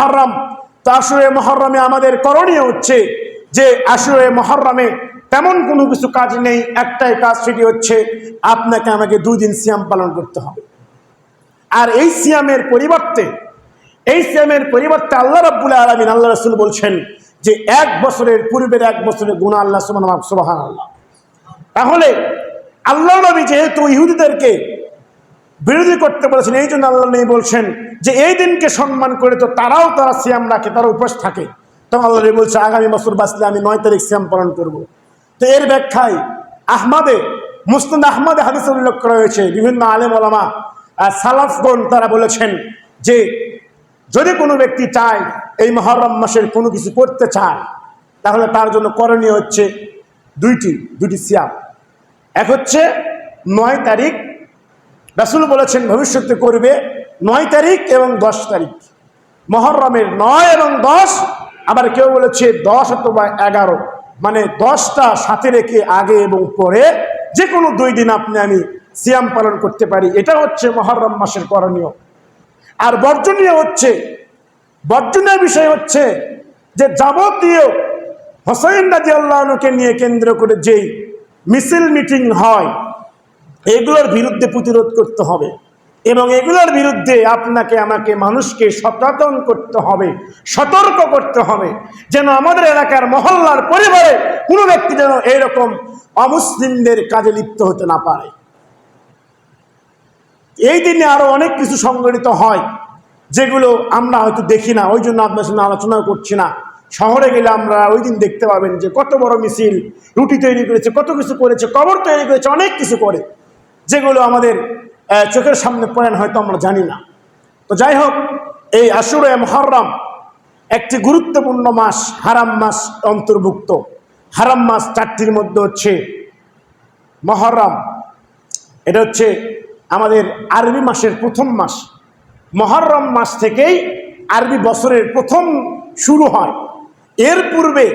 মহরম তো আশুরে মহরমে আমাদের করণীয় হচ্ছে যে আশুরে মহরমে তেমন কোনো কিছু কাজ নেই, একটাই কাজ সেটি হচ্ছে আপনাকে আমাকে দুই দিন সিয়াম পালন করতে হবে। আর এই সিয়ামের পরিবর্তে, এই সিয়ামের পরিবর্তে আল্লাহ রাব্বুল আলমিন, আল্লাহ রসুল বলছেন যে এক বছরের পূর্বের এক বছরের গুণা আল্লাহ সুবাহান আল্লাহ তাহলে আল্লাহ নবী যেহেতু ইহুদিদেরকে বিরোধী করতে বলেছেন, এই জন্য আল্লাহ নবী বলছেন যে এই দিনকে সম্মান করে তো তারাও তারা সিয়াম রাখে, তারা উপোস থাকে তখন আল্লাহ নবী বলছে, আগামী বছর বাঁচলে আমি নয় তারিখ সিয়াম পালন করব। তো এর ব্যাখ্যায় আহমাদে মুস্তাদ আহমদে হাদিস উল্লেখ করা হয়েছে, বিভিন্ন আলেম ওলামা সালাফগণ তারা বলেছেন যে যদি কোনো ব্যক্তি চায় এই মহরম মাসের কোনো কিছু করতে চায়, তাহলে তার জন্য করণীয় হচ্ছে দুইটি দুটি সিয়াম এক হচ্ছে নয় তারিখ রাসুল বলেছেন, ভবিষ্যতে করবে নয় তারিখ এবং দশ তারিখ। মহরমের নয় এবং দশ, আবার কেউ বলেছে দশ অথবা এগারো। মানে দশটা সাথে রেখে আগে এবং পরে যে কোনো দুই দিন আপনি আমি সিয়াম পালন করতে পারি। এটা হচ্ছে মহরম মাসের করণীয়। আর বর্জনীয় হচ্ছে, বর্জনীয় বিষয় হচ্ছে যে যাবতীয় হোসাইন রাজি আল্লাহকে নিয়ে কেন্দ্র করে যেই মিছিল মিটিং হয় এগুলোর বিরুদ্ধে প্রতিরোধ করতে হবে। এবং এগুলোর বিরুদ্ধে আপনাকে, আমাকে, মানুষকে সচেতন করতে হবে, সতর্ক করতে হবে, যেন আমাদের এলাকার মহল্লার পরিবারে কোনো ব্যক্তি যেন এইরকম অমুসলিমদের কাজে লিপ্ত হতে না পারে। এই দিনে আরও অনেক কিছু সংগঠিত হয়, যেগুলো আমরা হয়তো দেখি না, ওই জন্য আপনার সঙ্গে আলোচনা করছি না। শহরে গেলে আমরা ওই দিন দেখতে পাবেন যে কত বড় মিছিল, রুটি তৈরি করেছে, কত কিছু করেছে, কবর তৈরি করেছে, অনেক কিছু করে। যেগুলো আমাদের চোখের সামনে পড়েন হয়তো আমরা জানি না। তো যাই হোক, এই আশুরে মহরম একটি গুরুত্বপূর্ণ মাস, হারাম মাস অন্তর্ভুক্ত। হারাম মাস চারটির মধ্যে হচ্ছে মহরম। এটা হচ্ছে আমাদের আরবি মাসের প্রথম মাস। মহরম মাস থেকেই আরবি বছরের প্রথম শুরু হয়। এর পূর্বে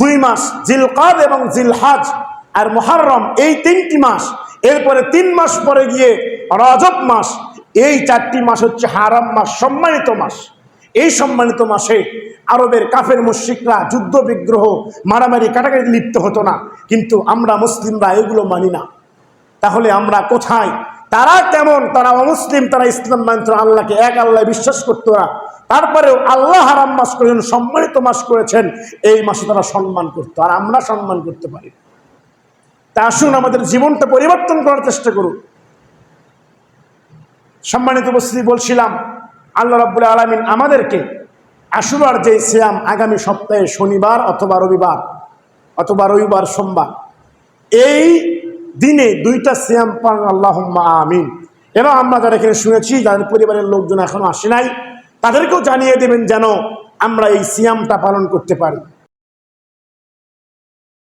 দুই মাস, জিলকাদ এবং জিলহাজ। আর মহরম এই তিনটি মাস এরপরে তিন মাস পরে গিয়ে রজব মাস, এই চারটি মাস হচ্ছে হারাম মাস, সম্মানিত মাস। এই সম্মানিত মাসে আরবের কাফের মুশ্রিকরা যুদ্ধ, বিগ্রহ, মারামারি কাটাকাটি লিপ্ত হতো না। কিন্তু আমরা মুসলিমরা এগুলো মানি না। তাহলে আমরা কোথায়? তারা কেমন? তারা অমুসলিম, তারা ইসলাম মানত আল্লাহকে এক আল্লাহ বিশ্বাস করতো না। তারপরেও আল্লাহ হারাম মাস করেছেন, সম্মানিত মাস করেছেন। এই মাসে তারা সম্মান করতো, আর আমরা সম্মান করতে পারি তা আসুন আমাদের জীবনটা পরিবর্তন করার চেষ্টা করুন। সম্মানিত উপস্থিতি বলছিলাম, আল্লাহ রাবুল আলমিন আমাদেরকে আশুরার যে সিয়াম আগামী সপ্তাহে শনিবার অথবা রবিবার অথবা রবিবার সোমবার, এই দিনে দুইটা সিয়াম পান আল্লাহ আমিন। এবং আমরা যারা এখানে শুনেছি, যাদের পরিবারের লোকজন এখনও আসে নাই, তাদেরকেও জানিয়ে দেবেন যেন আমরা এই সিয়ামটা পালন করতে পারি।